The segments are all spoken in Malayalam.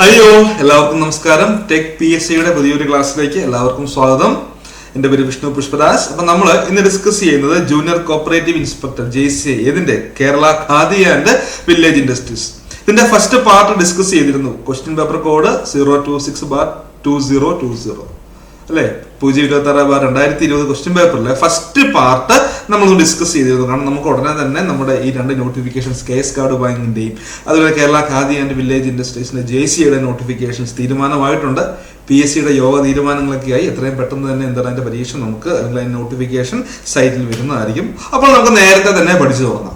ഹലോ എല്ലാവർക്കും നമസ്കാരം. ടെക് പി എസ് സിയുടെ പുതിയൊരു ക്ലാസ്സിലേക്ക് എല്ലാവർക്കും സ്വാഗതം. എന്റെ പേര് വിഷ്ണു പുഷ്പദാസ്. അപ്പൊ നമ്മൾ ഇന്ന് ഡിസ്കസ് ചെയ്യുന്നത് junior cooperative inspector J C ഏതിന്റെ Kerala Khadi and village industries ഇതിന്റെ ഫസ്റ്റ് പാർട്ട് ഡിസ്കസ് ചെയ്തിരുന്നു. Question paper code zero two six bar two zero two zero അല്ലെ? പൂജ്യം ഇരുപത്തി ആറ് ബാർ രണ്ടായിരത്തി ഇരുപത് ക്വസ്റ്റ്യൻ പേപ്പറിലെ ഫസ്റ്റ് പാർട്ട് നമ്മൾ ഡിസ്കസ് ചെയ്തിരുന്നു. കാരണം നമുക്ക് ഉടനെ തന്നെ നമ്മുടെ ഈ രണ്ട് നോട്ടിഫിക്കേഷൻസ് കെ എസ് കാർഡ് ബാങ്കിന്റെയും അതുപോലെ കേരള ഖാദി ആൻഡ് വില്ലേജ് ഇൻഡസ്ട്രീസിന്റെ ജെ സിയുടെ നോട്ടിഫിക്കേഷൻസ് തീരുമാനമായിട്ടുണ്ട്. പി എസ് സിയുടെ യോഗ തീരുമാനങ്ങളൊക്കെ ആയി എത്രയും പെട്ടെന്ന് തന്നെ എന്താണ് അതിന്റെ പരീക്ഷ നമുക്ക് അല്ലെങ്കിൽ അതിന്റെ നോട്ടിഫിക്കേഷൻ സൈറ്റിൽ വരുന്നതായിരിക്കും. അപ്പോൾ നമുക്ക് നേരത്തെ തന്നെ പഠിച്ചു തുടങ്ങാം.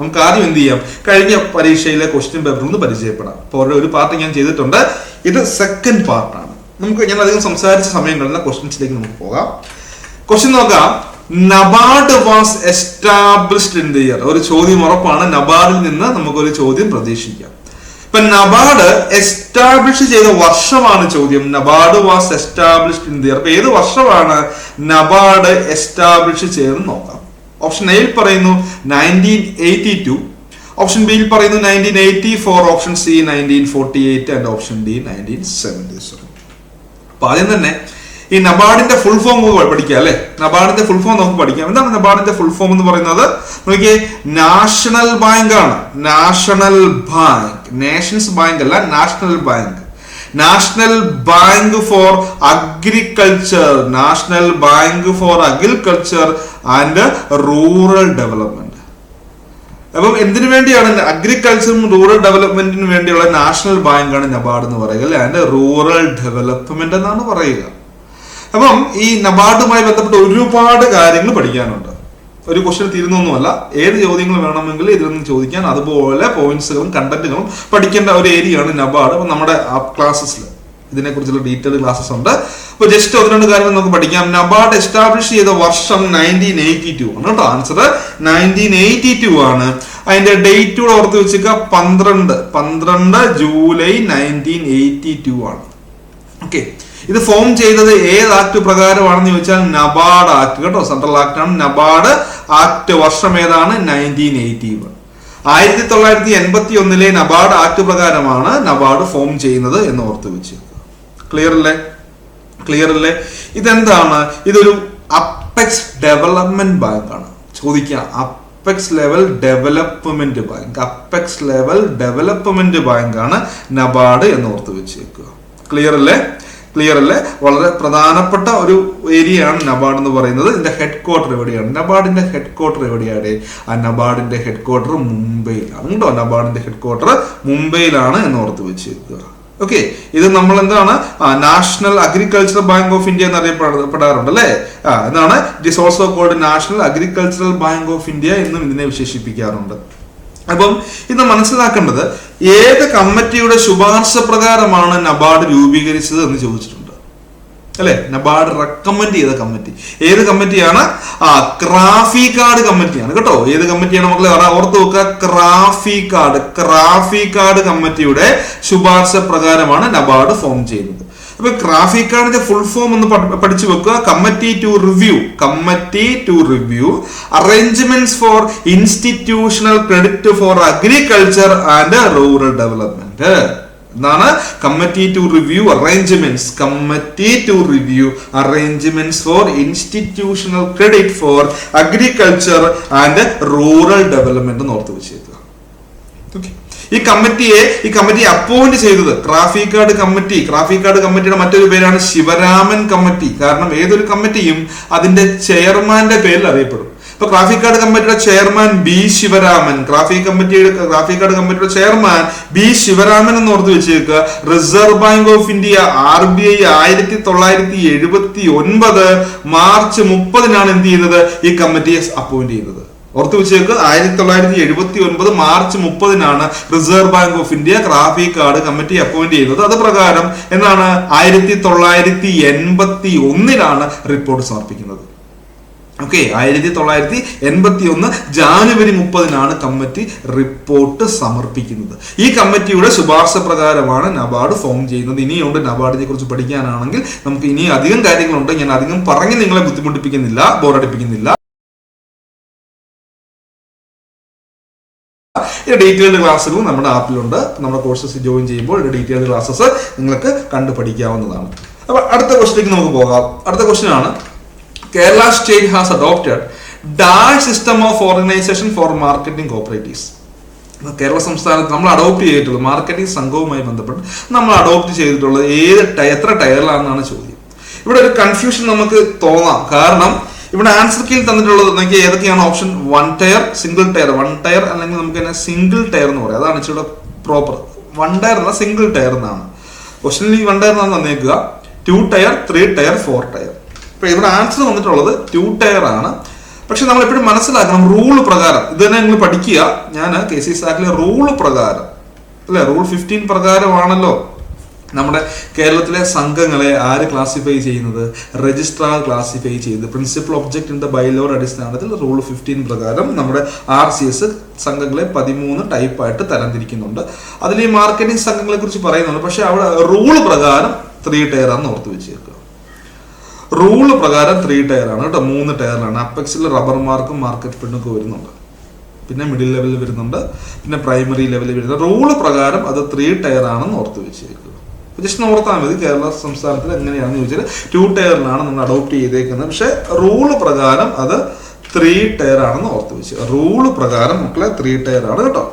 നമുക്ക് ആദ്യം എന്ത് ചെയ്യാം? കഴിഞ്ഞ പരീക്ഷയിലെ ക്വസ്റ്റ്യൻ പേപ്പർ ഒന്ന് പരിചയപ്പെടാം. അപ്പോൾ ഒരു പാർട്ട് ഞാൻ ചെയ്തിട്ടുണ്ട്. ഇത് സെക്കൻഡ് പാർട്ടാണ് നമുക്ക് ഞാൻ അധികം സംസാരിച്ച സമയങ്ങളിൽ ക്വസ്റ്റ്യൻസിലേക്ക് നമുക്ക് പോകാം. ക്വസ്റ്റ്യൻ നോക്കാം. NABARD was established in the year ഒരു ചോദ്യം ഉറപ്പാണ്. നബാർഡിൽ നിന്ന് നമുക്കൊരു ചോദ്യം പ്രതീക്ഷിക്കാം. ഇപ്പൊ നബാർഡ് എസ്റ്റാബ്ലിഷ് ചെയ്ത വർഷമാണ് ചോദ്യം. NABARD was established in the year അപ്പൊ ഏത് വർഷമാണ് നബാർഡ് എസ്റ്റാബ്ലിഷ് ചെയ്തെന്ന് നോക്കാം. ഓപ്ഷൻ എയിൽ പറയുന്നു നയന്റീൻ എയ്റ്റി ടു ഓപ്ഷൻ ബിയിൽ പറയുന്നു nineteen eighty four option C nineteen forty eight and option D nineteen seventy seven അപ്പൊ ആദ്യം തന്നെ ഈ നബാർഡിന്റെ ഫുൾ ഫോം നമുക്ക് പഠിക്കാം അല്ലെ? നബാർഡിന്റെ ഫുൾ ഫോം നമുക്ക് പഠിക്കാം. എന്താണ് നബാർഡിന്റെ ഫുൾ ഫോം എന്ന് പറയുന്നത്? നോക്കിയേ നാഷണൽ ബാങ്ക് ആണ്. നാഷണൽ ബാങ്ക് നേഷൻസ് ബാങ്ക് അല്ല national bank national bank for agriculture national bank for agriculture and rural development അപ്പം എന്തിനു വേണ്ടിയാണ് അഗ്രികൾച്ചറും റൂറൽ ഡെവലപ്മെന്റിന് വേണ്ടിയുള്ള നാഷണൽ ബാങ്കാണ് നബാർഡ് എന്ന് പറയുക അതിന്റെ റൂറൽ ഡെവലപ്മെന്റ് എന്നാണ് പറയുക. അപ്പം ഈ നബാർഡുമായി ബന്ധപ്പെട്ട് ഒരുപാട് കാര്യങ്ങൾ പഠിക്കാനുണ്ട്. ഒരു ക്വസ്റ്റ്യൻ തീരുന്നൊന്നുമല്ല. ഏത് ചോദ്യങ്ങൾ വേണമെങ്കിൽ ഇതിൽ നിന്ന് ചോദിക്കാൻ അതുപോലെ പോയിന്റ്സുകളും കണ്ടന്റുകളും പഠിക്കേണ്ട ഒരു ഏരിയയാണ് നബാർഡ് അപ്പം നമ്മുടെ ക്ലാസ്സസിൽ ഇതിനെ കുറിച്ചുള്ള ഡീറ്റെയിൽ ക്ലാസ്സസ് ഉണ്ട്. അപ്പൊ ജസ്റ്റ് ഒന്ന് രണ്ട് കാര്യങ്ങൾ നമുക്ക് പഠിക്കാം. നബാർഡ് എസ്റ്റാബ്ലിഷ് ചെയ്ത വർഷം നയന്റീൻ എയ്റ്റി ടു ആണ് കേട്ടോ ആൻസർ നയന്റീൻ എയ്റ്റി ടു ആണ്. അതിന്റെ ഡേറ്റ് കൂടെ ഓർത്ത് വെച്ചിരിക്കുക. പന്ത്രണ്ട്. പന്ത്രണ്ട് ജൂലൈ നയന്റീൻ എയ്റ്റി ടു ആണ്. ഓക്കെ ഇത് ഫോം ചെയ്തത് ഏത് ആക്ട് പ്രകാരമാണെന്ന് ചോദിച്ചാൽ നബാർഡ് ആക്ട് കേട്ടോ. സെൻട്രൽ ആക്ട് ആണ്. നബാർഡ് ആക്ട് വർഷം ഏതാണ്? നയന്റീൻ എയ്റ്റി വൺ ആയിരത്തി തൊള്ളായിരത്തി എൺപത്തി ഒന്നിലെ നബാർഡ് ആക്ട് പ്രകാരമാണ് നബാർഡ് ഫോം ചെയ്യുന്നത് എന്ന് ഓർത്ത് വെച്ചേക്കുക. ക്ലിയർ അല്ലേ? ക്ലിയർ അല്ലേ? ഇതെന്താണ്? ഇതൊരു അപ്പെക്സ് ഡെവലപ്മെന്റ് ബാങ്ക് ആണ്. ചോദിക്കുക apex level development bank apex level development bank ആണ് നബാർഡ് എന്ന് ഓർത്ത് വെച്ചേക്കുക. ക്ലിയർ അല്ലേ? ക്ലിയർ അല്ലേ? വളരെ പ്രധാനപ്പെട്ട ഒരു ഏരിയ ആണ് നബാർഡ് എന്ന് പറയുന്നത്. ഇതിന്റെ ഹെഡ് ക്വാർട്ടർ എവിടെയാണ്? നബാർഡിന്റെ ഹെഡ് ക്വാർട്ടർ എവിടെയാണ്? ആ നബാർഡിന്റെ ഹെഡ് ക്വാർട്ടർ മുംബൈയിലാണ്. കേട്ടോ നബാർഡിന്റെ ഹെഡ് ക്വാർട്ടർ മുംബൈയിലാണ് എന്ന് ഓർത്ത് വെച്ചിരിക്കുക. ഓക്കെ ഇത് നമ്മൾ എന്താണ്? National agricultural bank of India എന്ന് അറിയപ്പെടാറുണ്ട് അല്ലേ? എന്താണ്? It is also called national agricultural bank of India എന്നും ഇതിനെ വിശേഷിപ്പിക്കാറുണ്ട്. അപ്പം ഇത് മനസ്സിലാക്കേണ്ടത് ഏത് കമ്മിറ്റിയുടെ ശുപാർശ പ്രകാരമാണ് നബാർഡ് രൂപീകരിച്ചത് എന്ന് ചോദിച്ചിട്ടുണ്ട്. അല്ലെ? നബാർഡ് റെക്കമെൻഡ് ചെയ്ത കമ്മിറ്റി. ഏത് കമ്മിറ്റിയാണ്? ആ ക്രാഫി കാർഡ് കമ്മിറ്റിയാണ് കേട്ടോ. ഏത് കമ്മിറ്റിയാണ് മക്കളെ? ഓർത്ത് നോക്കുക ക്രാഫി കാർഡ്. ക്രാഫി കാർഡ് കമ്മിറ്റിയുടെ ശുപാർശ പ്രകാരമാണ് നബാർഡ് ഫോം ചെയ്യുന്നത്. അപ്പൊ ഗ്രാഫിക് കാർഡിന്റെ ഫുൾ ഫോം ഒന്ന് പഠിച്ചു വെക്കുക. Committee to review committee to review arrangements for institutional credit for agriculture and rural development എന്താണ്? Committee to review arrangements committee to review arrangements for institutional credit for agriculture and rural development എന്ന് ഓർത്ത് ഓക്കെ ഈ കമ്മിറ്റിയെ ഈ കമ്മിറ്റി അപ്പോയിന്റ് ചെയ്തത് traffic card committee. Traffic card കമ്മിറ്റിയുടെ മറ്റൊരു പേരാണ് ശിവരാമൻ കമ്മിറ്റി. കാരണം ഏതൊരു കമ്മിറ്റിയും അതിന്റെ ചെയർമാന്റെ പേരിൽ അറിയപ്പെടും. ഇപ്പൊ ട്രാഫിക് കാർഡ് കമ്മിറ്റിയുടെ ചെയർമാൻ ബി ശിവരാമൻ. ട്രാഫിക് കമ്മിറ്റിയുടെ ട്രാഫിക് കാർഡ് കമ്മിറ്റിയുടെ ചെയർമാൻ ബി ശിവരാമൻ എന്ന് ഓർത്ത് വെച്ചേക്കുക. Reserve bank of India R B I ആയിരത്തി തൊള്ളായിരത്തി എഴുപത്തി ഒൻപത് മാർച്ച് മുപ്പതിനാണ് എന്ത് ചെയ്യുന്നത് ഈ കമ്മിറ്റിയെ അപ്പോയിന്റ് ചെയ്യുന്നത് ഓർത്തു വെച്ചേക്ക് ആയിരത്തി തൊള്ളായിരത്തി എഴുപത്തി ഒൻപത് മാർച്ച് മുപ്പതിനാണ് reserve bank of India traffic card committee appoint ചെയ്യുന്നത്. അത് പ്രകാരം എന്നാണ് ആയിരത്തി തൊള്ളായിരത്തി എൺപത്തി ഒന്നിലാണ് റിപ്പോർട്ട് സമർപ്പിക്കുന്നത്. ഓക്കെ ആയിരത്തി തൊള്ളായിരത്തി എൺപത്തി ഒന്ന് ജാനുവരി മുപ്പതിനാണ് കമ്മിറ്റി റിപ്പോർട്ട് സമർപ്പിക്കുന്നത്. ഈ കമ്മിറ്റിയുടെ ശുപാർശ പ്രകാരമാണ് നബാർഡ് ഫോം ചെയ്യുന്നത്. ഇനിയുണ്ട് നബാർഡിനെ കുറിച്ച് പഠിക്കാനാണെങ്കിൽ നമുക്ക് ഇനി അധികം കാര്യങ്ങളുണ്ട്. ഞാൻ അധികം പറഞ്ഞ് നിങ്ങളെ ബുദ്ധിമുട്ടിപ്പിക്കുന്നില്ല ബോറടിപ്പിക്കുന്നില്ല. ഈ ഡീറ്റെയിൽഡ് ക്ലാസ്സുകളും നമ്മുടെ ആപ്പിലുണ്ട് നമ്മുടെ കോഴ്സസ് ജോയിൻ ചെയ്യുമ്പോൾ ഡീറ്റെയിൽഡ് ക്ലാസ്സസ് നിങ്ങൾക്ക് കണ്ടു പഠിക്കാവുന്നതാണ് അപ്പൊ അടുത്ത ക്വസ്റ്റിലേക്ക് നമുക്ക് പോകാം. അടുത്ത ക്വസ്റ്റ്യൻ ആണ്. Kerala state has adopted dash system of organisation for marketing cooperatives Kerala സംസ്ഥാനത്ത് നമ്മൾ അഡോപ്റ്റ് ചെയ്തിട്ടുള്ളത് മാർക്കറ്റിംഗ് സംഘവുമായി ബന്ധപ്പെട്ട് നമ്മൾ അഡോപ്റ്റ് ചെയ്തിട്ടുള്ളത് ഏത് എത്ര ടയറിലാണെന്നാണ് ചോദ്യം. ഇവിടെ ഒരു കൺഫ്യൂഷൻ നമുക്ക് തോന്നാം. കാരണം ഇവിടെ ആൻസർ കീയിൽ തന്നിട്ടുള്ളത് നമുക്ക് ഏതൊക്കെയാണ് option one tier single tier one tier അല്ലെങ്കിൽ നമുക്ക് തന്നെ സിംഗിൾ ടയർ എന്ന് പറയാം. അതാണ് ഇച്ചിരി പ്രോപ്പർ വൺ ടയർ എന്ന സിംഗിൾ ടയർ എന്നാണ്. ക്വസ്റ്റനിൽ വൺ ടയർ എന്നാണ് തന്നേക്കുക. Two tier three tier four tier ഇപ്പൊ ഇവിടെ ആൻസർ വന്നിട്ടുള്ളത് ടു ടയർ ആണ്. പക്ഷെ നമ്മൾ എപ്പോഴും മനസ്സിലാക്കണം റൂൾ പ്രകാരം. ഇത് തന്നെ നിങ്ങൾ പഠിക്കുക. ഞാൻ കെ സി സാക്കിലെ റൂൾ പ്രകാരം. അല്ലെ? റൂൾ ഫിഫ്റ്റീൻ പ്രകാരമാണല്ലോ. നമ്മുടെ കേരളത്തിലെ സംഘങ്ങളെ ആര് ക്ലാസിഫൈ ചെയ്യുന്നത്? രജിസ്ട്രാർ ക്ലാസിഫൈ ചെയ്ത്. പ്രിൻസിപ്പൽ ദ ബൈലോർ അടിസ്ഥാനത്തിൽ റൂൾ ഫിഫ്റ്റീൻ പ്രകാരം നമ്മുടെ ആർ സി എസ് സംഘങ്ങളെ പതിമൂന്ന് ടൈപ്പായിട്ട് തരംതിരിക്കുന്നുണ്ട്. അതിൽ ഈ മാർക്കറ്റിംഗ് സംഘങ്ങളെ കുറിച്ച് പറയുന്നുണ്ട്. പക്ഷെ അവിടെ റൂൾ പ്രകാരം ത്രീ ടയർ ആണെന്ന് ഓർത്ത് വെച്ചേക്കുക. റൂൾ പ്രകാരം ത്രീ ടയർ ആണ് കേട്ടോ. മൂന്ന് ടയറിലാണ് അപ്പെക്സിൽ റബ്ബർ മാർക്കും മാർക്കറ്റ് പെണ്ണൊക്കെ വരുന്നുണ്ട്. പിന്നെ മിഡിൽ ലെവലിൽ വരുന്നുണ്ട്. പിന്നെ പ്രൈമറി ലെവലിൽ വരുന്നുണ്ട്. റൂൾ പ്രകാരം അത് ത്രീ ടയർ ആണെന്ന് ഓർത്ത് വെച്ചേക്കുക. ജസ്റ്റ് ഓർത്താൽ മതി കേരള സംസ്ഥാനത്തിൽ എങ്ങനെയാണെന്ന് ചോദിച്ചാൽ ടു ടയറിലാണ് നമ്മൾ അഡോപ്റ്റ് ചെയ്തേക്കുന്നത്. പക്ഷേ റൂൾ പ്രകാരം അത് ത്രീ ടയർ ആണെന്ന് ഓർത്ത് വെച്ച്. റൂൾ പ്രകാരം മക്കളെ ത്രീ ടയർ ആണ് കേട്ടോ.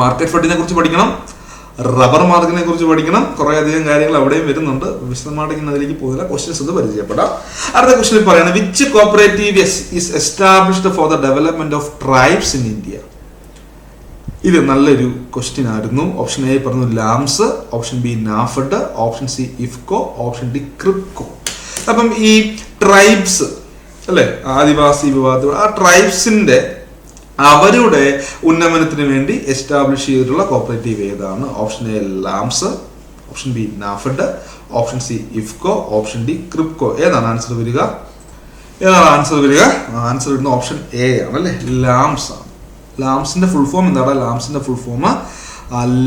മാർക്കറ്റ് ഫണ്ടിനെ കുറിച്ച് പഠിക്കണം റബ്ബർ മാർക്കിനെ കുറിച്ച് പഠിക്കണം. കുറെ അധികം കാര്യങ്ങൾ അവിടെയും വരുന്നുണ്ട്. വിശദമായിട്ട് അതിലേക്ക് പോകുന്നില്ല ക്വസ്റ്റ്യൻസ് ഇത് പരിചയപ്പെടാം. അടുത്ത ക്വസ്റ്റ്യൻ പറയുന്നത് which cooperative is established for the development of tribes in India ഇത് നല്ലൊരു ക്വസ്റ്റ്യൻ ആയിരുന്നു. ഓപ്ഷൻ എ പറഞ്ഞു LAMPS option B NAFED option C IFFCO option D KRIBHCO. അപ്പം ഈ ട്രൈബ്സ് അല്ലെ ആദിവാസി വിഭാഗത്തിൽ ആ ട്രൈബ്സിന്റെ അവരുടെ ഉന്നമനത്തിന് വേണ്ടി എസ്റ്റാബ്ലിഷ് ചെയ്തിട്ടുള്ള കോപ്പറേറ്റീവ് ഏതാണ്? Option A LAMPS option B NAFED option C IFFCO option D KRIBHCO. ഏതാണ് ആൻസർ വരിക? ഏതാണ് ആൻസർ വരിക? ആൻസർ വരുന്ന ഓപ്ഷൻ എ ആണ് അല്ലെ? ലാംസ് ആണ്. ലാംസിന്റെ ഫുൾ ഫോം എന്താണ് ലാംസിന്റെ ഫുൾ ഫോം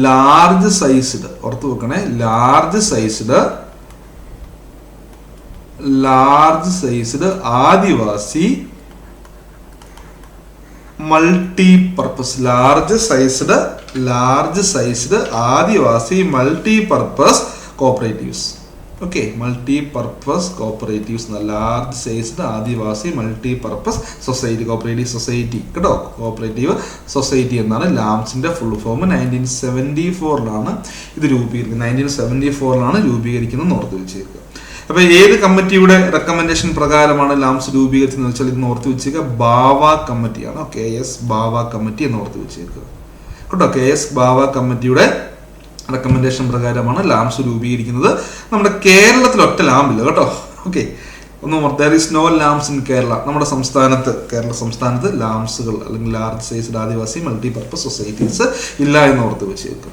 ലാർജ് സൈസ്ഡ് ഓർത്ത് വെക്കണേ. Large sized large sized Adivasi multi purpose large sized large sized Adivasi multi purpose cooperatives okay multi purpose cooperatives എന്ന large sized Adivasi multi purpose society cooperative society കേട്ടോ? കോപ്പറേറ്റീവ് സൊസൈറ്റി എന്നാണ് ലാംസിന്റെ ഫുൾ ഫോം നയന്റീൻ സെവന്റി ഫോറിലാണ് ഇത് രൂപീകരിക്കുന്നത്. നയന്റീൻ സെവന്റി ഫോറിലാണ് രൂപീകരിക്കുന്നത് ഓർത്ത് വെച്ചേക്കുക. അപ്പൊ ഏത് കമ്മിറ്റിയുടെ റെക്കമെൻഡേഷൻ പ്രകാരമാണ് ലാംസ് രൂപീകരിച്ചതെന്ന് വെച്ചാൽ ഇത് ഓർത്ത് വെച്ചേക്കുക. ബാവ കമ്മിറ്റിയാണ്. കെ എസ് ബാവ കമ്മിറ്റി എന്ന് ഓർത്ത് വെച്ചേക്കുക. കേട്ടോ? കെ എസ് ബാവ കമ്മിറ്റിയുടെ റെക്കമെൻഡേഷൻ പ്രകാരമാണ് ലാംസ് രൂപീകരിക്കുന്നത്. നമ്മുടെ കേരളത്തിൽ ഒറ്റ ലാമ്പില്ല കേട്ടോ. ഓക്കെ ഒന്ന് there is no LAMPS in Kerala. നമ്മുടെ സംസ്ഥാനത്ത് കേരള സംസ്ഥാനത്ത് ലാംസുകൾ അല്ലെങ്കിൽ large sized Adivasi multi purpose societies ഇല്ല എന്ന് ഓർത്ത് വെച്ചേക്കുക.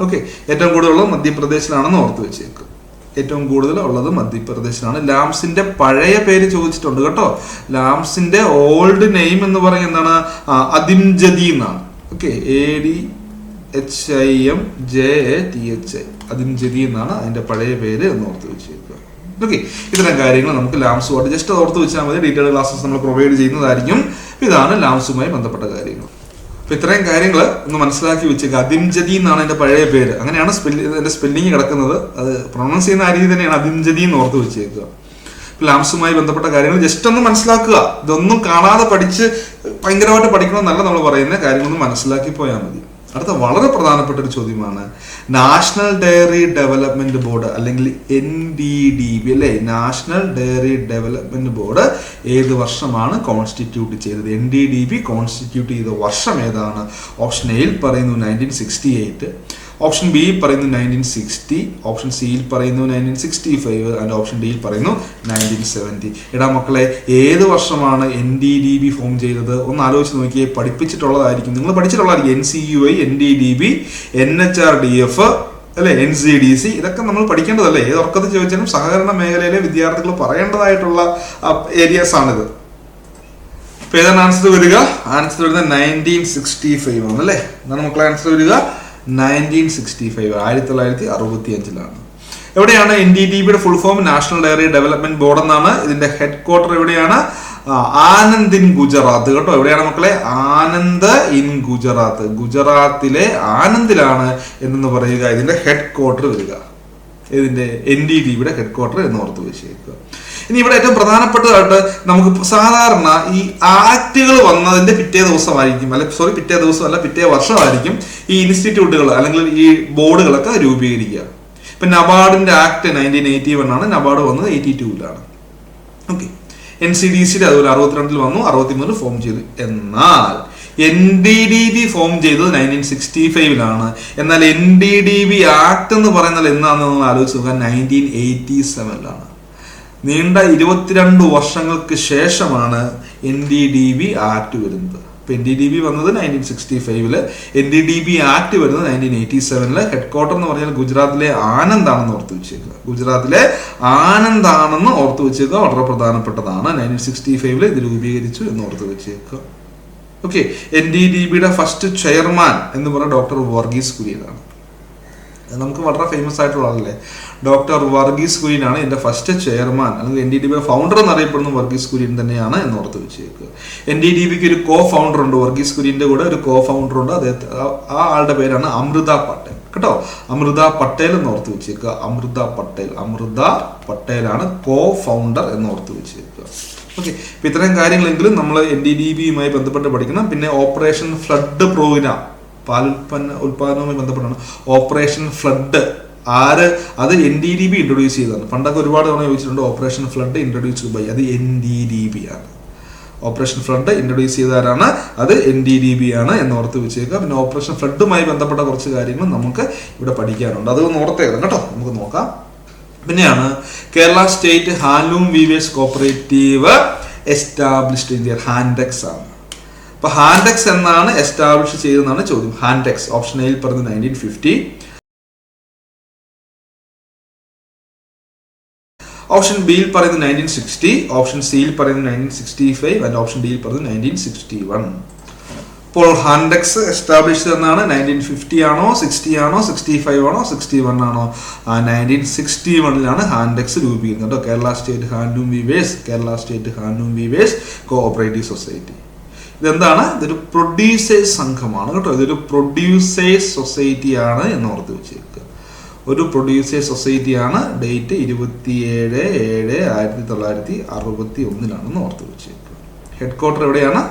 ഓക്കെ ഏറ്റവും കൂടുതലുള്ളത് മധ്യപ്രദേശിലാണെന്ന് ഓർത്ത് വെച്ചേക്കുക. ഏറ്റവും കൂടുതൽ ഉള്ളത് മധ്യപ്രദേശിലാണ്. ലാംസിന്റെ പഴയ പേര് ചോദിച്ചിട്ടുണ്ട് കേട്ടോ. ലാംസിന്റെ ഓൾഡ് നെയിം എന്ന് പറയുന്നത് എന്താണ്? അതിംജതി എന്നാണ്. Okay A D H I M J A T H I Jati എന്നാണ് അതിന്റെ പഴയ പേര് എന്ന് ഓർത്ത് വെച്ചേക്കുക. ഓക്കെ ഇത്തരം കാര്യങ്ങൾ നമുക്ക് ലാംസുമായിട്ട് ജസ്റ്റ് ഓർത്ത് വെച്ചാൽ മതി. ഡീറ്റെയിൽ ക്ലാസ്സസ് നമ്മൾ പ്രൊവൈഡ് ചെയ്യുന്നതായിരിക്കും. ഇതാണ് ലാംസുമായി ബന്ധപ്പെട്ട കാര്യങ്ങൾ. അപ്പൊ ഇത്രയും കാര്യങ്ങൾ ഒന്ന് മനസ്സിലാക്കി വെച്ചേക്കുക അതിംജതി എന്നാണ് എന്റെ പഴയ പേര്. അങ്ങനെയാണ് സ്പെല്ലി എന്റെ സ്പെല്ലിംഗ് കിടക്കുന്നത്. അത് പ്രൊണൗൺസ് ചെയ്യുന്ന ആ രീതി തന്നെയാണ് അതിംജതി എന്ന് ഓർത്ത് വെച്ചേക്കുക. ലാംസുമായി ബന്ധപ്പെട്ട കാര്യങ്ങൾ ജസ്റ്റ് ഒന്ന് മനസ്സിലാക്കുക. ഇതൊന്നും കാണാതെ പഠിച്ച് ഭയങ്കരമായിട്ട് പഠിക്കണമെന്നല്ല നമ്മൾ പറയുന്ന കാര്യങ്ങളൊന്നും മനസ്സിലാക്കി പോയാൽ മതി. അടുത്ത വളരെ പ്രധാനപ്പെട്ട ഒരു ചോദ്യമാണ്. നാഷണൽ ഡയറി ഡെവലപ്മെന്റ് ബോർഡ് അല്ലെങ്കിൽ എൻ ഡി ഡി ബി അല്ലെ? നാഷണൽ ഡയറി ഡെവലപ്മെന്റ് ബോർഡ് ഏത് വർഷമാണ് കോൺസ്റ്റിറ്റ്യൂട്ട് ചെയ്തത്? N D D B constitute ചെയ്ത വർഷം ഏതാണ്? ഓപ്ഷൻ എയിൽ പറയുന്നു nineteen sixty eight option B പറയുന്നു നയന്റീൻ സിക്സ്റ്റി ഓപ്ഷൻ സിയിൽ പറയുന്നു nineteen sixty five and option ഡിയിൽ പറയുന്നു നയന്റീൻ സെവന്റി എടാ മക്കളെ ഏത് വർഷമാണ് N D D B form ചെയ്തത്? ഒന്ന് ആലോചിച്ച് നോക്കിയേ പഠിപ്പിച്ചിട്ടുള്ളതായിരിക്കും. നിങ്ങൾ പഠിച്ചിട്ടുള്ളതായിരിക്കും. N C U I N D D B N H R D F അല്ലെ? എൻ സി ഡി സി ഇതൊക്കെ നമ്മൾ പഠിക്കേണ്ടതല്ലേ? ഏത് ചോദിച്ചാലും സഹകരണ മേഖലയിലെ വിദ്യാർത്ഥികൾ പറയേണ്ടതായിട്ടുള്ള ഏരിയാസ് ആണിത്. ഇപ്പൊ ഏതാണ് ആൻസർ വരിക? ആൻസർ വരുന്നത് നയന്റീൻ സിക്സ്റ്റി ഫൈവ് ആണ് അല്ലേ? എന്താണ് മക്കളെ ആൻസർ വരിക. നയന്റീൻ സിക്സ്റ്റി ഫൈവ് ആയിരത്തി തൊള്ളായിരത്തി അറുപത്തി അഞ്ചിലാണ് എവിടെയാണ് എൻ ഡി ഡി ബിയുടെ full form national dairy development board എന്നാണ് ഇതിന്റെ ഹെഡ് ക്വാർട്ടർ എവിടെയാണ് ആനന്ദ് ഇൻ ഗുജറാത്ത് കേട്ടോ. എവിടെയാണ് മക്കളെ? ആനന്ദ് ഇൻ ഗുജറാത്ത്. ഗുജറാത്തിലെ ആനന്ദിലാണ് എന്നു പറയുക. ഇതിന്റെ ഹെഡ് ക്വാർട്ടർ വരിക. ഇതിന്റെ എൻ ഡി ഡിയുടെ ഹെഡ് ക്വാർട്ടർ എന്ന് ഓർത്ത് വെച്ചേക്കുക ഇനി ഇവിടെ ഏറ്റവും പ്രധാനപ്പെട്ടതായിട്ട് നമുക്ക് സാധാരണ ഈ ആക്ടുകൾ വന്നതിന്റെ പിറ്റേ ദിവസമായിരിക്കും അല്ലെ സോറി പിറ്റേ ദിവസം അല്ല പിറ്റേ വർഷമായിരിക്കും ഈ ഇൻസ്റ്റിറ്റ്യൂട്ടുകൾ അല്ലെങ്കിൽ ഈ ബോർഡുകളൊക്കെ രൂപീകരിക്കുക. ഇപ്പൊ നബാർഡിന്റെ ആക്ട് നയന്റീൻ എയ്റ്റി വൺ ആണ് നബാർഡ് വന്നത് എയ്റ്റി ടൂവിലാണ് ഓക്കെ എൻ സി ഡി സിയുടെ അതുപോലെ അറുപത്തിരണ്ടിൽ വന്നു അറുപത്തിമൂന്നിൽ ഫോം ചെയ്തു. എന്നാൽ N D D B form ചെയ്തത് നയന്റീൻ സിക്സ്റ്റി ഫൈവിലാണ് എന്നാൽ N D D B act എന്ന് പറയുന്നത് എന്നാണെന്ന് നമ്മൾ ആലോചിച്ച് നോക്കാൻ നയന്റീൻ എയ്റ്റി സെവനിലാണ് നീണ്ട ഇരുപത്തിരണ്ട് വർഷങ്ങൾക്ക് ശേഷമാണ് N D D B act വരുന്നത്. ഇപ്പൊ എൻ ഡി ഡി ബി വന്നത് നയന്റീൻ സിക്സ്റ്റി ഫൈവിൽ N D D B act വരുന്നത് നയന്റീൻ എയ്റ്റി സെവനിൽ ഹെഡ് ക്വാർട്ടർ എന്ന് പറഞ്ഞാൽ ഗുജറാത്തിലെ ആനന്ദാണെന്ന് ഓർത്ത് വെച്ചേക്കുക. ഗുജറാത്തിലെ ആനന്ദാണെന്ന് ഓർത്ത് വെച്ചേക്കുക. വളരെ പ്രധാനപ്പെട്ടതാണ്. നയന്റീൻ സിക്സ്റ്റി ഫൈവിൽ ഇത് രൂപീകരിച്ചു എന്ന് ഓർത്ത് വെച്ചേക്കുക. ഓക്കെ എൻ ഡി ഡി ബിയുടെ ഫസ്റ്റ് ചെയർമാൻ എന്ന് പറഞ്ഞാൽ ഡോക്ടർ വർഗീസ് കുര്യനാണ്. നമുക്ക് വളരെ ഫേമസ് ആയിട്ടുള്ള ആളല്ലേ? ഡോക്ടർ വർഗീസ് കുര്യൻ ആണ് എന്റെ ഫസ്റ്റ് ചെയർമാൻ അല്ലെങ്കിൽ N D D B founder എന്നറിയപ്പെടുന്ന വർഗീസ് കുര്യൻ തന്നെയാണ് എന്ന് ഓർത്ത് വെച്ചേക്കുക എൻ ഡി ഡി ബിക്ക് ഒരു കോ ഫൗണ്ടർ ഉണ്ട് വർഗീസ് കുര്യന്റെ കൂടെ ഒരു കോ ഫൗണ്ടർ ഉണ്ട്. അദ്ദേഹത്തെ ആ ആളുടെ പേരാണ് അമൃത പട്ടേൽ. കേട്ടോ? അമൃത പട്ടേൽ എന്ന് ഓർത്ത് വെച്ചേക്കുക അമൃത പട്ടേൽ അമൃത പട്ടേലാണ് കോ ഫൗണ്ടർ എന്ന് ഓർത്ത് വെച്ചേക്കുക ഓക്കെ ഇപ്പം ഇത്രയും കാര്യങ്ങളെങ്കിലും നമ്മൾ എൻ ഡി ഡി ബിയുമായി ബന്ധപ്പെട്ട് പഠിക്കണം. പിന്നെ ഓപ്പറേഷൻ ഫ്ലഡ് പ്രോഗ്രാം പാലുൽപ്പന്ന ഉൽപാദനവുമായി ബന്ധപ്പെട്ടാണ്. Operation flood. ആര്? അത് N D D B introduce ചെയ്തതാണ്. പണ്ടൊക്കെ ഒരുപാട് തവണ ചോദിച്ചിട്ടുണ്ട് ഓപ്പറേഷൻ ഫ്ലഡ് ഇൻട്രൊഡ്യൂസ് ബൈ അത് എൻ ഡി ഡി ബി ആണ്. ഓപ്പറേഷൻ ഫ്ലഡ് ഇൻട്രൊഡ്യൂസ് ചെയ്താരാണ് അത് എൻ ഡി ഡി ബി ആണ് എന്ന് ഓർത്ത് വെച്ചേക്കുക. പിന്നെ ഓപ്പറേഷൻ ഫ്ലഡുമായി ബന്ധപ്പെട്ട കുറച്ച് കാര്യങ്ങൾ നമുക്ക് ഇവിടെ പഠിക്കാനുണ്ട്. അത് ഓർത്തേക്കാം കേട്ടോ. നമുക്ക് നോക്കാം. പിന്നെയാണ് Kerala state handloom weavers cooperative established India Hantex ആണ്. അപ്പൊ ഹാൻഡെക്സ് എന്നാണ് എസ്റ്റാബ്ലിഷ് ചെയ്തതെന്നാണ് ചോദ്യം. ഹാൻഡെക്സ് ഓപ്ഷൻ എയിൽ പറഞ്ഞത് നയന്റീൻ ഫിഫ്റ്റി. ഓപ്ഷൻ ബിയിൽ പറയുന്നത് നയന്റീൻ സിക്സ്റ്റി ഓപ്ഷൻ സിയിൽ പറയുന്നത് nineteen sixty five and option ഡിയിൽ പറയുന്നത് നയന്റീൻ സിക്സ്റ്റി വൺ. അപ്പോൾ ഹാൻഡെക്സ് എസ്റ്റാബ്ലിഷ് എന്നാണ് നയന്റീൻ ഫിഫ്റ്റി ആണോ സിക്സ്റ്റി ആണോ സിക്സ്റ്റി ഫൈവ് ആണോ സിക്സ്റ്റി വൺ ആണോ? ആ നയന്റീൻ സിക്സ്റ്റി വണ്ണിലാണ് ഹാൻഡെക്സ് രൂപീകരിക്കുന്നത് Kerala state handloom weavers Kerala state handloom weavers cooperative society ഇതെന്താണ്? ഇതൊരു പ്രൊഡ്യൂസേഴ്സ് സംഘമാണ് കേട്ടോ. ഇതൊരു പ്രൊഡ്യൂസേഴ്സ് സൊസൈറ്റി ആണ് എന്ന് ഓർത്ത് വെച്ചേക്കുക. ഒരു പ്രൊഡ്യൂസേഴ്സ് സൊസൈറ്റി ആണ് ഡേറ്റ് ഇരുപത്തിയേഴ് ഏഴ് ആയിരത്തി തൊള്ളായിരത്തി അറുപത്തി ഒന്നിലാണെന്ന് ഓർത്ത് വെച്ചേക്കുക. ഹെഡ് ക്വാർട്ടർ എവിടെയാണ്?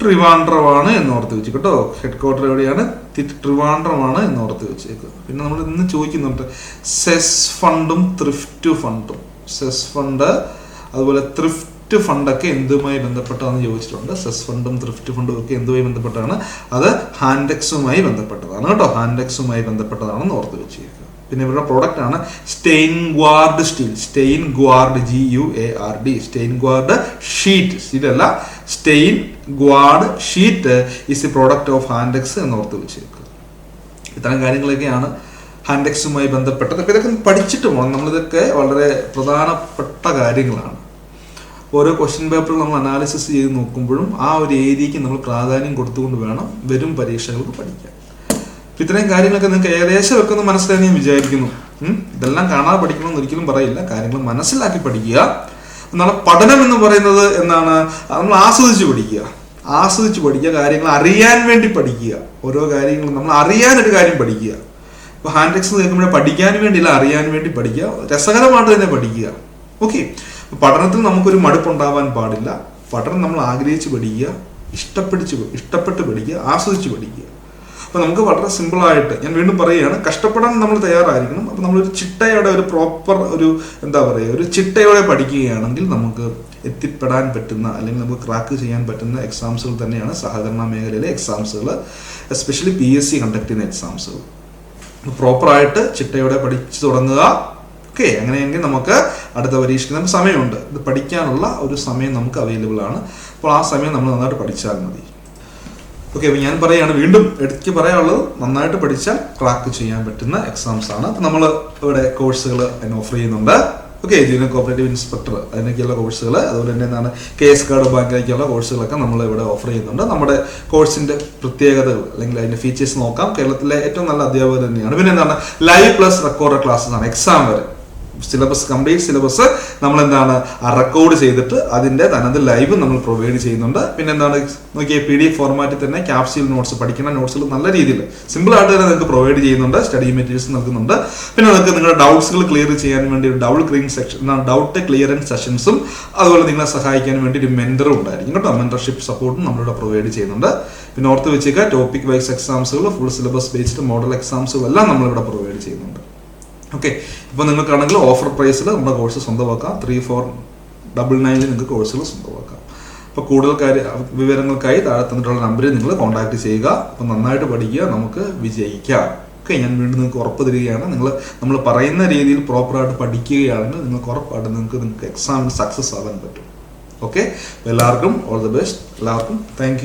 ട്രിവാൻഡ്രമാണ് എന്ന് ഓർത്ത് വെച്ചു കേട്ടോ. ഹെഡ് ക്വാർട്ടർ എവിടെയാണ് ട്രിവാൻഡ്രമാണ് എന്ന് ഓർത്ത് വെച്ചേക്കുക. പിന്നെ നമ്മൾ ഇന്ന് ചോദിക്കുന്നുണ്ട്. സെസ് ഫണ്ടും ത്രിഫ്റ്റ് ഫണ്ടും സെസ് ഫണ്ട് അതുപോലെ ത്രിഫ്റ്റ് ഫണ്ടൊക്കെ എന്തുമായി ബന്ധപ്പെട്ടാണെന്ന് ചോദിച്ചിട്ടുണ്ട്. സെസ് ഫണ്ടും ത്രിഫ്റ്റ് ഫണ്ടും ഒക്കെ എന്തുമായി ബന്ധപ്പെട്ടാണ്? അത് ഹാൻഡെക്സുമായി ബന്ധപ്പെട്ടതാണ് കേട്ടോ. ഹാൻഡെക്സുമായി ബന്ധപ്പെട്ടതാണെന്ന് ഓർത്ത് വെച്ചേക്കുക പിന്നെ ഇവരുടെ പ്രോഡക്റ്റ് ആണ് stain guard steel stain guard G U A R D stain guard sheet സ്റ്റീലല്ല stain guard sheet is the product of Hantex എന്ന് ഓർത്ത് വെച്ചേക്കുക ഇത്തരം കാര്യങ്ങളൊക്കെയാണ് ഹാൻഡെക്സുമായി ബന്ധപ്പെട്ടത് ഇതൊക്കെ പഠിച്ചിട്ട് പോകണം നമ്മളിതൊക്കെ വളരെ പ്രധാനപ്പെട്ട കാര്യങ്ങളാണ്. ഓരോ ക്വസ്റ്റ്യൻ പേപ്പറുകൾ നമ്മൾ അനാലിസിസ് ചെയ്ത് നോക്കുമ്പോഴും ആ ഒരു ഏരിയക്ക് നമ്മൾ പ്രാധാന്യം കൊടുത്തുകൊണ്ട് വേണം വരും പരീക്ഷകൾക്ക് പഠിക്കാൻ. ഇത്രയും കാര്യങ്ങളൊക്കെ നിങ്ങൾക്ക് ഏകദേശം ഒക്കെ ഒന്ന് മനസ്സിലായി ഞാൻ വിചാരിക്കുന്നു. ഇതെല്ലാം കാണാതെ പഠിക്കണമെന്ന് ഒരിക്കലും പറയില്ല. കാര്യങ്ങൾ മനസ്സിലാക്കി പഠിക്കുക. എന്നാൽ പഠനം എന്ന് പറയുന്നത് എന്താണ്? നമ്മൾ ആസ്വദിച്ച് പഠിക്കുക. ആസ്വദിച്ച് പഠിക്കുക കാര്യങ്ങൾ അറിയാൻ വേണ്ടി പഠിക്കുക. ഓരോ കാര്യങ്ങളും നമ്മൾ അറിയാനൊരു കാര്യം പഠിക്കുക. ഇപ്പൊ ഹാൻഡെക്സ് കേൾക്കുമ്പോഴേ പഠിക്കാൻ വേണ്ടിയില്ല അറിയാൻ വേണ്ടി പഠിക്കുക. രസകരമായിട്ട് തന്നെ പഠിക്കുക. ഓക്കെ പഠനത്തിൽ നമുക്കൊരു മടുപ്പുണ്ടാവാൻ പാടില്ല. പഠനം നമ്മൾ ആഗ്രഹിച്ച് പഠിക്കുക ഇഷ്ടപ്പെടിച്ച് ഇഷ്ടപ്പെട്ട് പഠിക്കുക ആസ്വദിച്ച് പഠിക്കുക. അപ്പൊ നമുക്ക് വളരെ സിമ്പിളായിട്ട് ഞാൻ വീണ്ടും പറയുകയാണ് കഷ്ടപ്പെടാൻ നമ്മൾ തയ്യാറായിരിക്കണം. അപ്പൊ നമ്മളൊരു ചിട്ടയോടെ ഒരു പ്രോപ്പർ ഒരു എന്താ പറയുക ഒരു ചിട്ടയോടെ പഠിക്കുകയാണെങ്കിൽ നമുക്ക് എത്തിപ്പെടാൻ പറ്റുന്ന അല്ലെങ്കിൽ നമുക്ക് ക്രാക്ക് ചെയ്യാൻ പറ്റുന്ന എക്സാംസുകൾ തന്നെയാണ് സഹകരണ മേഖലയിലെ എക്സാംസുകൾ especially P S C conduct ചെയ്യുന്ന എക്സാംസുകൾ പ്രോപ്പറായിട്ട് ചിട്ടയോടെ പഠിച്ചു തുടങ്ങുക. ഓക്കെ അങ്ങനെയെങ്കിൽ നമുക്ക് അടുത്ത പരീക്ഷയ്ക്ക് നമുക്ക് സമയമുണ്ട്. ഇത് പഠിക്കാനുള്ള ഒരു സമയം നമുക്ക് അവൈലബിൾ ആണ്. അപ്പോൾ ആ സമയം നമ്മൾ നന്നായിട്ട് പഠിച്ചാൽ മതി. ഓക്കെ അപ്പോൾ ഞാൻ പറയുകയാണ് വീണ്ടും എടുത്ത് പറയാനുള്ളത് നന്നായിട്ട് പഠിച്ചാൽ ക്രാക്ക് ചെയ്യാൻ പറ്റുന്ന എക്സാംസ് ആണ്. അപ്പോൾ നമ്മൾ ഇവിടെ കോഴ്സുകൾ അതിന് ഓഫർ ചെയ്യുന്നുണ്ട്. ഓക്കെ ജൂനിയർ കോപ്പറേറ്റീവ് ഇൻസ്പെക്ടർ അതിനൊക്കെയുള്ള കോഴ്സുകൾ അതുപോലെ തന്നെ എന്താണ് കെ എസ് കാർഡ് ബാങ്കിലേക്കുള്ള കോഴ്സുകളൊക്കെ നമ്മൾ ഇവിടെ ഓഫർ ചെയ്യുന്നുണ്ട്. നമ്മുടെ കോഴ്സിന്റെ പ്രത്യേകതകൾ അല്ലെങ്കിൽ അതിന്റെ ഫീച്ചേഴ്സ് നോക്കാം. കേരളത്തിലെ ഏറ്റവും നല്ല അധ്യാപകർ തന്നെയാണ്. പിന്നെ എന്താണ്? ലൈവ് പ്ലസ് റെക്കോർഡ് ക്ലാസ്സസ് ആണ്. എക്സാം വരെ. സിലബസ് കംപ്ലീറ്റ് സിലബസ് നമ്മൾ എന്താണ് റെക്കോർഡ് ചെയ്തിട്ട് അതിന്റെ തനത് ലൈവ് നമ്മൾ പ്രൊവൈഡ് ചെയ്യുന്നുണ്ട്. പിന്നെ എന്താണ് നോക്കിയാൽ പി ഡി എഫ് ഫോർമാറ്റിൽ തന്നെ ക്യാപ്സ്യൂൾ നോട്ട്സ് പഠിക്കുന്ന നോട്ട്സുകൾ നല്ല രീതിയിൽ സിമ്പിൾ ആയിട്ട് തന്നെ നിങ്ങൾക്ക് പ്രൊവൈഡ് ചെയ്യുന്നുണ്ട്. സ്റ്റഡി മെറ്റീരിയൽസ് നൽകുന്നുണ്ട്. പിന്നെ നിങ്ങൾക്ക് നിങ്ങളുടെ ഡൗട്ട്സുകൾ ക്ലിയർ ചെയ്യാൻ വേണ്ടി ഒരു doubt clean section doubt clearance സെഷൻസും അതുപോലെ നിങ്ങളെ സഹായിക്കാൻ വേണ്ടി ഒരു മെന്ററും ഉണ്ടായിരിക്കും കേട്ടോ. മെന്റർഷിപ്പ് സപ്പോർട്ടും നമ്മളിവിടെ പ്രൊവൈഡ് ചെയ്യുന്നുണ്ട്. പിന്നെ ഓർത്ത് വെച്ചേക്കുക ടോപ്പിക് വൈസ് എക്സാംസുകൾ ഫുൾ സിലബസ് ബേസ്ഡ് മോഡൽ എക്സാംസുകൾ എല്ലാം നമ്മളിവിടെ പ്രൊവൈഡ് ചെയ്യുന്നുണ്ട്. ഓക്കെ ഇപ്പൊ നിങ്ങൾക്കാണെങ്കിൽ ഓഫർ പ്രൈസിൽ നമ്മുടെ കോഴ്സ് സ്വന്തമാക്കാം. ത്രീ ഫോർ ഡബിൾ നയനിൽ നിങ്ങൾക്ക് കോഴ്സുകൾ സ്വന്തമാക്കാം. അപ്പോൾ കൂടുതൽ കാര്യ വിവരങ്ങൾക്കായി താഴെ തന്നിട്ടുള്ള നമ്പറിൽ നിങ്ങൾ കോൺടാക്ട് ചെയ്യുക. അപ്പോൾ നന്നായിട്ട് പഠിക്കുക നമുക്ക് വിജയിക്കാം. ഓക്കെ ഞാൻ വീണ്ടും നിങ്ങൾക്ക് ഉറപ്പ് തരികയാണ്. നിങ്ങൾ നമ്മൾ പറയുന്ന രീതിയിൽ പ്രോപ്പറായിട്ട് പഠിക്കുകയാണെങ്കിൽ നിങ്ങൾക്ക് ഉറപ്പായിട്ട് നിങ്ങൾക്ക് നിങ്ങൾക്ക് എക്സാമിന് സക്സസ് ആകാൻ പറ്റും. ഓക്കെ എല്ലാവർക്കും ഓൾ ദി ബെസ്റ്റ് എല്ലാവർക്കും താങ്ക്